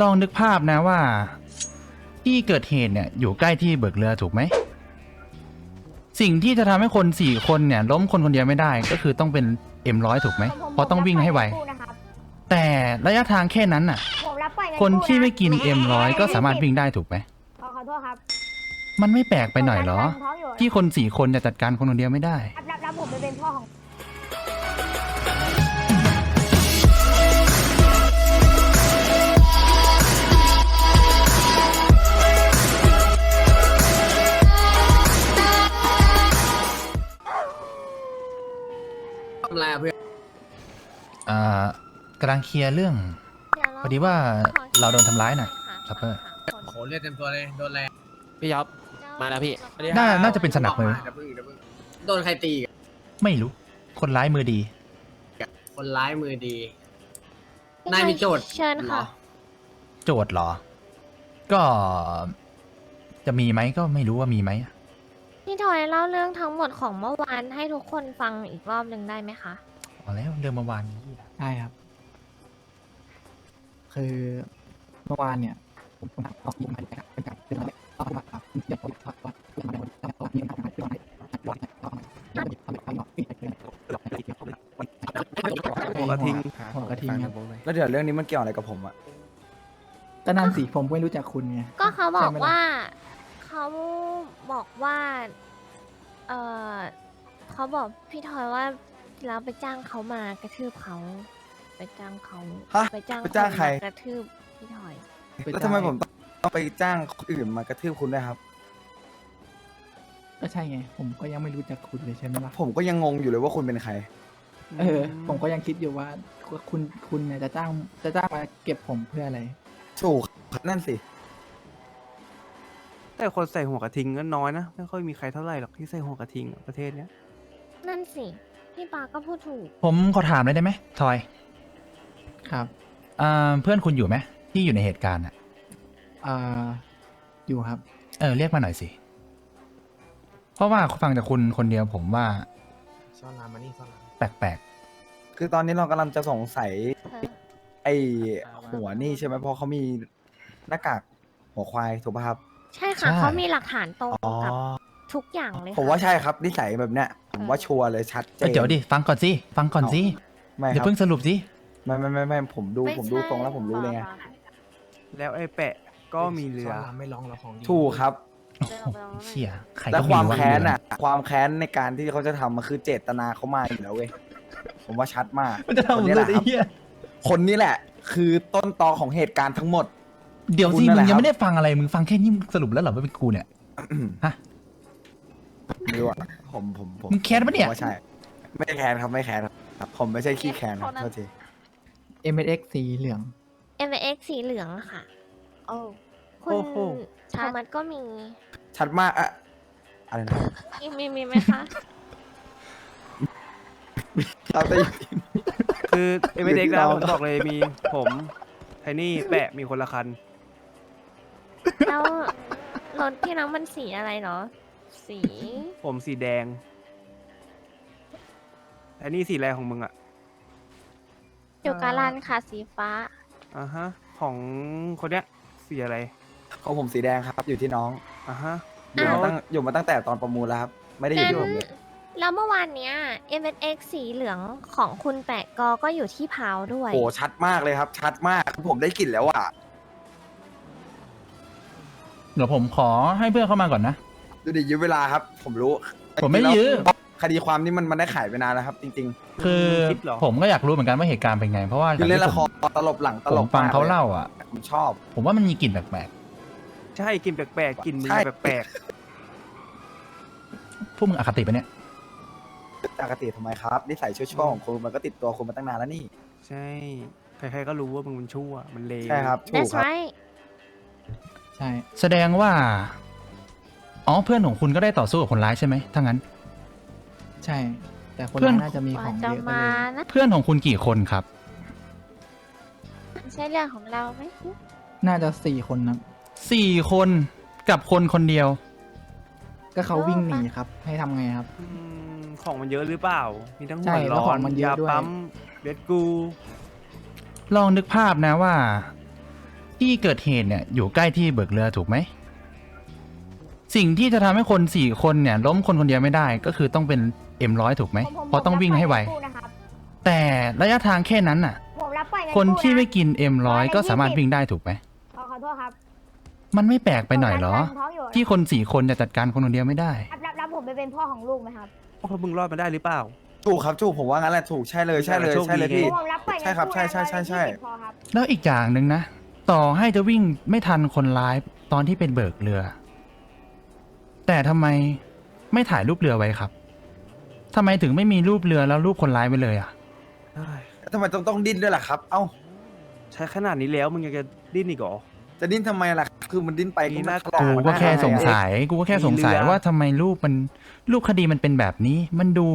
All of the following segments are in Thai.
ลองนึกภาพนะว่า ที่เกิดเหตุเนี่ยอยู่ใกล้ที่เบิกเรือถูกไหม สิ่งที่จะทำให้คนสี่คนเนี่ย ล้มคนคนเดียวไม่ได้ก็คือต้องเป็นเอ็มร้อยถูกไหมผมเพราะต้องวิ่งให้ไวผมรับปล่อยเงินกู้นะครับแต่ระยะทางแค่นั้นน่ะผมรับปล่อยเงินคนที่ไม่กินกู้ะเอ็มร้อยก็สามารถวิ่งได้ถูกไหมขอขอโทษครับ มันไม่แปลกไปหน่อยเหรอผมท้องอยู่ที่คนสี่คนจะจัดการคนคนเดียวไม่ได้รับรับรับผมไปเป็นพ่อของ ทำอะไรอะเพื่อนอ่ากำลังเคลียร์เรื่อง พอดีว่าเราโดนทำร้ายน่ะซัพเปอร์ โหเลือดเต็มตัวเลย โดนแรงพี่ยับมาแล้วพี่ น่าน่าจะเป็นสนับมือ เดี๋ยวพึ่งเดี๋ยวพึ่งโดนใครตีอีกไม่รู้ คนร้ายมือดีอะคนร้ายมือดี นายมีโจทย์เชิญเหรค่ะ อโจทย์เหรอ ก็จะมีไหมก็ไม่รู้ว่ามีไหม พี่ทอยเล่าเรื่องทั้งหมดของเมื่อวานให้ทุกคนฟังอีกรอบหนึ่งได้ไหมคะพอแล้วเรื่องเมื่อวานนี้ได้ครับ คือเมื่อวานเนี่ย ผมผมออกยิงมาเป็นการเป็นการเป็นอะไรเอามาครับเดี๋ยวผมถอดถอดถอดมาเลยถอดยิงมาถอดถอดถอดถอดหัวกระทิงหัวกระทิงครับแล้วเดี๋ยวเรื่องนี้มันเกี่ยวอะไรกับผมอะก็นั่นสิผมไม่รู้จักคุณไงก็เขาบอกว่าเขา บอกว่า เออเขาบอกพี่ทอยว่าเราไปจ้างเขามากระทืบเขา ไปจ้างเขาฮะไปจ้างไปจ้างใครนมากระทืบพี่ทอย แล้วทำไมผมต้องต้องไปจ้างคนอื่นมากระทืบคุณด้วยครับ ก็ใช่ไง ผมก็ยังไม่รู้จักคุณเลยใช่ไหมล่ะผมก็ยังงงอยู่เลยว่าคุณเป็นใคร เออ ผมก็ยังคิดอยู่ว่าคุณคุณเนี่ยจะจ้างจะจ้างมาเก็บผมเพื่ออะไร ถูกนั่นสิ แต่คนใส่หัวกระทิงก็น้อยนะ ไม่ค่อยมีใครเท่าไหร่หรอกที่ใส่หัวกระทิงอะประเทศเนี้ย นั่นสิ พี่ปาก็พูดถูก ผมขอถามเลยได้ไหมทอยครับ อ่าเพื่อนคุณอยู่ไหมที่อยู่ในเหตุการณ์อะอ่า อยู่ครับ เออเรียกมาหน่อยสิเพราะว่าฟังจากคุณคนเดียวผมว่าซ่อนรามมานี่ซ่อนรามแปลกคือตอนนี้เรากำลังจะสงสัยเธอ ไอหัวนี่ใช่ไหมเพราะเขามีหน้ากากหัวควายถูกป่ะครับ ใช่ค่ะเขามีหลักฐานตรงอ๋อกับทุกอย่างเลยผมค่ะว่าใช่ครับนิสัยแบบเนี้ยผมว่าชัวร์เลยชัดๆเจเอ้ยนเดี๋ยวดิฟังก่อนสิฟังก่อนสิไม่เดี๋คยวรับเพิ่งสรุปสิไม่ไม่ไม่ไม่ผมดูไม่ผมดูใช่ตรงแล้วผมรู้เลยไงแล้วไอ้แปะก็มีเรือซ่อนรามไม่ร้องเราของดีถูกครับ โอ้โหเชี่ยใครและก็ความรู้แค้นอะ ความแค้นในการที่เขาจะทำมันคือเจตนาเขามาอยู่แล้วเว้ยผมว่าชัดมากมันจะทำคนเลนี้ยแหละไอ้ครับเหี้ยคนนี้แหละ คือต้นตอของเหตุการณ์ทั้งหมด เดี๋ยวคุณสินั่นมึแหงละยังครับ ไม่ได้ฟังอะไรมึงฟังแค่นี้มึงสรุปแล้วเหรอว่าเป็นกูเนี่ย ฮะ ไม่รู้อะผมผมผมมึงแค้นปะเนี่ย ผมว่าใช่ ไม่แค้นครับไม่แค้นครับ ผมไม่ใช่ขี้แค้นครับโทษที m s x สีเหลือง M X สีเหลืองค่ะ โอ้คุณโอ้โห โทมัสก็มีชัดมากอะอะไรนะมีมีมีไหมคะ เราไปคือเอเมเด็กอยู่ที่นะเราผมบอกเลยมีผมไทนี่แปะมีคนละคัน แล้วรถที่น้องมันสีอะไรเหรอ สี ผมสีแดงไอ้นี่สีอะไรของมึงอะอยู่กาลันค่ะสีฟ้า อ่าฮะ ของคนเนี้ยสีอะไร ของผมสีแดงครับ อยู่ที่น้องอ่าฮะอยู่มาอ้าวตั้งอยู่มาตั้งแต่ตอนประมูลแล้วครับ ไม่ได้อยู่งั้นที่ผมเลยแล้วเมื่อวานเนี้ย M X สีเหลืองของคุณแปะกอก็อยู่ที่พาวด้วยโอ้ชัดมากเลยครับ ชัดมากผมได้กลิ่นแล้วอะ เดี๋ยวผมขอให้เพื่อนเข้ามาก่อนนะ ดูดิยื้อเวลาครับ ผมรู้ผมไม่ยื้อ คดีความนี้มันมันได้ขายไปนานแล้วครับ จริงคือคิดเหรอ ผมก็อยากรู้เหมือนกันว่าเหตุการณ์เป็นไง เพราะว่าๆ คือเล่นละคผมรตลบหลังตผลมบฟังมกเขาลยเล่าอะ ผมชอบ ผมว่ามันมีกลิ่นแปลกใช่กินแปลกๆกินมึงใช่ แปลกๆพวกมึงอคติปะเนี่ย ปกติทำไมครับนิสัยชั่วๆของคุณมันก็ติดตัวคุณมาตั้งนานแล้วนี่ ๆ ใช่ ใครๆก็รู้ว่ามึงมันชั่ว มันเลว ใช่ครับถูก That's ครับ right ใช่แสดงว่า อ๋อเพื่อนของคุณก็ได้ต่อสู้กับคนร้ายใช่ไหมถ้างั้น ใช่ แต่คนเพื่อน ร้ายน่าจะมีกขว่าองจะเยอะก็มาเลยนะเพื่อนของคุณกี่คนครับใช่เรื่องของเราไหมน่าจะสี่คนครับสี่คนกับคนคนเดียว ก็เขาวิ่งหนีครับ ให้ทำไงครับ อืมของมันเยอะหรือเปล่า มีทั้งใช่หัวแล้วร้อขอนงมันเยอะยาด้วย ปั๊มเบดกูลองนึกภาพนะว่า ที่เกิดเหตุเนี่ยอยู่ใกล้ที่เบิกเรือถูกไหม สิ่งที่จะทำให้คนสี่คนเนี่ยล้มคนคนเดียวไม่ได้ก็คือต้องเป็นเอ็มร้อยถูกไหมผมผมเพราะต้องวิ่งให้ไวผมรับปล่อยเงินกู้นะครับแต่ระยะทางแค่นั้นน่ะผมรับปล่อยเงินคนที่ไม่กู้กินเอ็มร้อยร้อยละก็สามารถยี่สิบวิ่งได้ถูกไหมนะขอขอโทษครับ มันไม่แปลกไปหน่อยเหรอผมกำลังท้องอยู่ที่คนสี่คนจะจัดการคนคนเดียวไม่ได้ รับรับรับผมไปเป็นพ่อของลูกไหมครับโอ้มึงรอดมาได้หรือเปล่า ถูกครับถูกผมว่างั้นแหละถูกใช่เลยใช่เลยโชคดีใช่เลยพี่ ผมรับปล่อยเงินใช่ครับกู้ใช่ใช่นะใช่ใช่ร้อยละยี่สิบพอครับแล้วอีกอย่างหนึ่งนะ ต่อให้จะวิ่งไม่ทันคนร้ายตอนที่เป็นเบิกเรือ แต่ทำไมไม่ถ่ายรูปเรือไว้ครับทำไมถึงไม่มีรูปเรือแล้วรูปคนร้ายไว้เลยอะเฮ้ยทำไมต้องต้องดิ้นด้วยล่ะครับ เอ้า ใช้ขนาดนี้แล้วมึงยังจะดิ้นอีกเหรอ จะดิ้นทำไมล่ะ คือมันดิ้นไปนี่ก็น่าไม่กูก็แค่สงสัย กูก็แค่สงสัยมีเรือว่าทำไมรูปมันรูปคดีมันเป็นแบบนี้ มันดู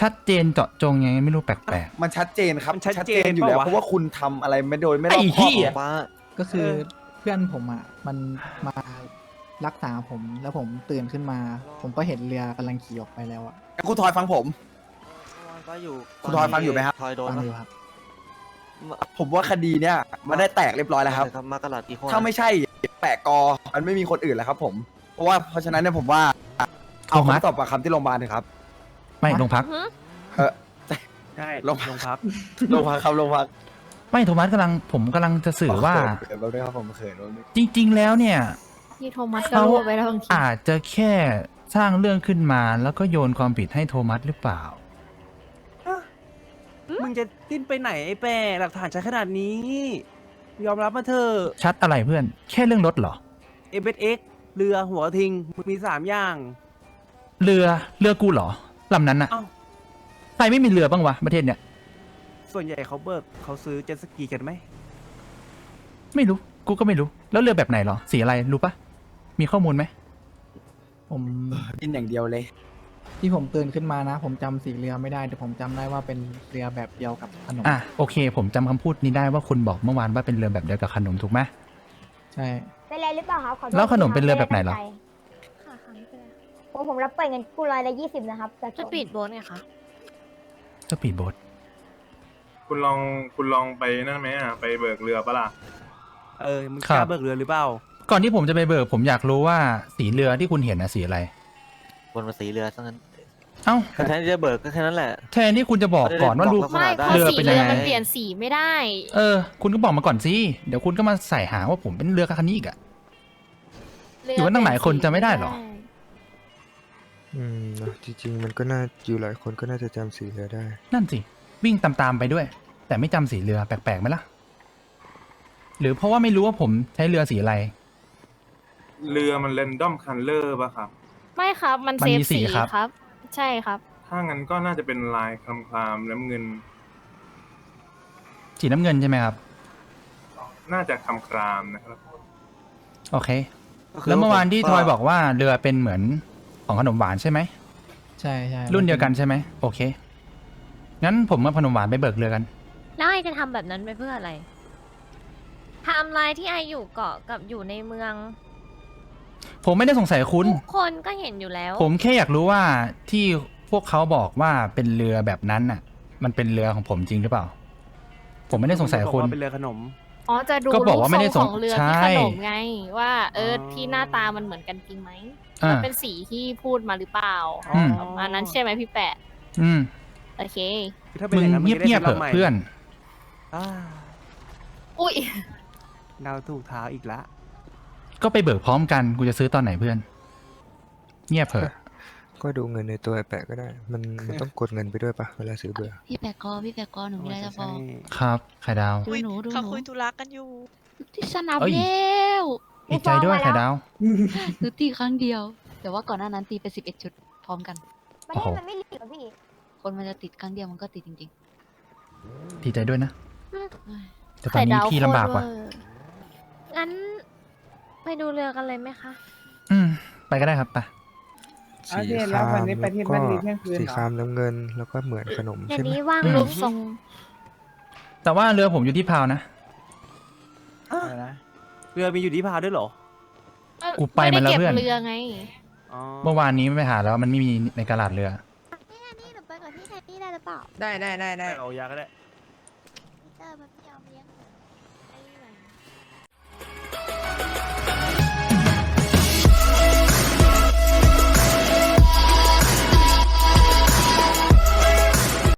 ชัดเจนเจาะจงยังไงไม่รู้แปลก มันชัดเจนครับมันชัดเจนอยู่แล้วปะวะเพราะว่าคุณทำอะไรไม่โดยไม่รไอ้อบคเหี้อบยว่าก็คือเออ เพื่อนผมอะมันมารักษาผมแล้วผมตื่นขึ้นมา ผมก็เห็นเรือกำลังขี่ออกไปแล้วอะคุณทอยฟังผม ก็อยู่คุณทอยฟังอยู่ไหมครับ ทอยโดนฟังปะอยู่ครับผมว่าคดีเนี้ยมันได้แตกเรียบร้อยแล้วครับ มากระดาษอีโคถ้าไม่ใช่แปะกอ มันไม่มีคนอื่นแล้วครับผม เพราะว่าเพราะฉะนั้นเนี่ยผมว่าเอาโทมัสคำตอบปากคำที่โรงพยาบาลเถอะครับๆ ไม่โรงพัก ใช่ลลงงลงพัก โรงพักครับโรงพักไม่โทมัสกำลังผมกำลังจะสื่อว่า เขินแล้วด้วยครับผมเขินแล้วด้วยจริง ๆ แล้วเนี่ยพี่โทมัสก็เขารู้ไปแล้วบางทีอาจจะแค่สร้างเรื่องขึ้นมาแล้วก็โยนความผิดให้โทมัสหรือเปล่า มึงจะดิ้นไปไหนไอ้แปะหลักฐานใช้ขนาดนี้ ยอมรับมาเถอะชัดอะไรเพื่อน แค่เรื่องรถเหรอ เอเเอ็กเรือหัวทิงมึงมีสามอย่าง เรือเรือกูเหรอ ลำนั้นน่ะเอ้า ใครไม่มีเรือบ้างวะประเทศเนี้ยส่วนใหญ่เขาเบิกเขาซื้อเจ็ตสกีกันไหมไม่รู้กูก็ไม่รู้ แล้วเรือแบบไหนเหรอสีอะไรรู้ปะมีข้อมูลไหมผม ดิ้นอย่างเดียวเลย ที่ผมตื่นขึ้นมานะ ผมจำสีเรือไม่ได้ แต่ผมจำได้ว่าเป็นเรือแบบเดียวกับขนมอะโอเค ผมจำคำพูดนี้ได้ว่าคุณบอกเมื่อวานว่าเป็นเรือแบบเดียวกับขนมถูกไหม ใช่ เป็นไรหรือเปล่าครับขอโทษแล้วขนมเป็นเรือแบบไหนเหรอค่ะค่ะไม่เป็น ไรผมผมรับปล่อยเงินกู้ร้อยละยี่สิบนะครับแต่จะปิดโบสไงคะสปีดโบ๊ทคุณลองคุณลองไปนั่นไหมอะไปเบิกเรือปะล่ะเออมึงกล้าเบิกเรือหรือเปล่าก่อนที่ผมจะไปเบิกผมอยากรู้ว่าสีเรือที่คุณเห็นนะสีอะไรบนภาษีเรือซะงั้นเอ้าแทนที่จะเบิกก็แค่นั้นแหละแทนที่คุณจะบอกก่อนว่าลูกไม่ไม่ได้พอเรือสีเป็นยัเรืงอไงมันเปลี่ยนสีไม่ได้ เออ คุณก็บอกมาก่อนสิเดี๋ยวคุณก็มาใส่หาว่าผมเป็นเรือคันนี้อีกอะเรืออยู่กันตั้งหลายคนจะไม่ได้เหรอ อืมเนอะจริง ๆ มันก็น่าอยู่หลายคนก็น่าจะจำสีเรือได้ นั่นสิ วิ่งตามๆไปด้วย แต่ไม่จำสีเรือแปลกๆไหมล่ะ หรือเพราะว่าไม่รู้ว่าผมใช้เรือสีอะไร เรือมันเรนดอมคันเลอร์ปะครับ ไม่ครับ มันมันเซฟมีสีสีครับ ครับ ใช่ครับ ถ้างั้นก็น่าจะเป็นลายคลำคลามน้ำเงิน สีน้ำเงินใช่ไหมครับ น่าจะคลำคลามนะครับ โอเคก็คืแล้วเมื่อวานที่ผมทอยบอกว่าเรือเป็นเหมือน ของขนมหวานใช่ไหม ใช่ใช่รุ่นเดียวกันใช่ไหมโอเค งั้นผมกับขนมหวานไปเบิกเรือกัน แล้วไอจะทำแบบนั้นไปเพื่ออะไรไทำลายที่ไออยู่เกาะกับอยู่ในเมืองผมไม่ได้สงสัยคุณ ทุกคนก็เห็นอยู่แล้ว ผมแค่อยากรู้ว่าที่พวกเขาบอกว่าเป็นเรือแบบนั้นน่ะ มันเป็นเรือของผมจริงหรือเปล่า ผมไม่ได้สงสัยบอกคุณว่าเป็นเรือขนม อ๋อจะดูก็บอกว่าไม่ได้รูปทรงส่งของเรือใช่ที่ขนมไง ว่าเออออ ที่หน้าตามันเหมือนกันจริงไหม อ่ามันเป็นสีที่พูดมาหรือเปล่าอืมประมาณนั้นใช่ไหมพี่แปะ อืมโอเคถ้าเป็นมึองย่างนั้นเงียบจะได้เงียบๆป็เถนอะลำใหม่เพื่อนอ่าอุ้ยดาวถูกเท้าอีกละ ก็ไปเบิกพร้อมกันกูจะซื้อตอนไหนเพื่อน เงียบเถอะ ก็ดูเงินในตัวไอ้แปะก็ได้ มันมันต้องกดเงินไปด้วยปะเวลาซื้อเบื่อ พี่แปะกอพี่แปะกอหนูมีอะไรจะบอก ครับไข่ดาว ดูหนูดูหเขานูคุยธุระกันอยู่ ที่สนามเอ้ย แล้ว ดีใจด้วยไข่ดาวหนูตีครั้งเดียว แต่ว่าก่อนหน้านั้นตีไปสิบเอ็ดจุดพร้อมกัน ประโอ้เทโหศมันไม่รีบหรอพี่ คนมันจะติดครั้งเดียวมันก็ติดจริงดีใจด้วยนะๆเอ้ยแต่ตอนนี้พี่ลำบากว่ะโคตรเวอร์งั้น ไปดูเรือกันเลยไหมคะ อืม ไปก็ได้ครับไปสีครามแล้วก็สีครามน้ำเงินแล้วก็เหมือนขนมเดี๋ยใช่วไหมนี้ว่างอืมรูปทรง แต่ว่าเรือผมอยู่ที่พาวนะอะไรนะ เรือมีอยู่ที่พาวด้วยเหรอ กูไปมาแล้วเพื่อนไได้ก็บเรือไง อ๋อเมื่อวานนี้ไปหาแล้วมันไม่มีในกระดาษเรือนี่หนูไปกับพี่ไทนี่ได้หรือเปล่าได้ได้ได้ได้เอายาก็ได้เจอแบบ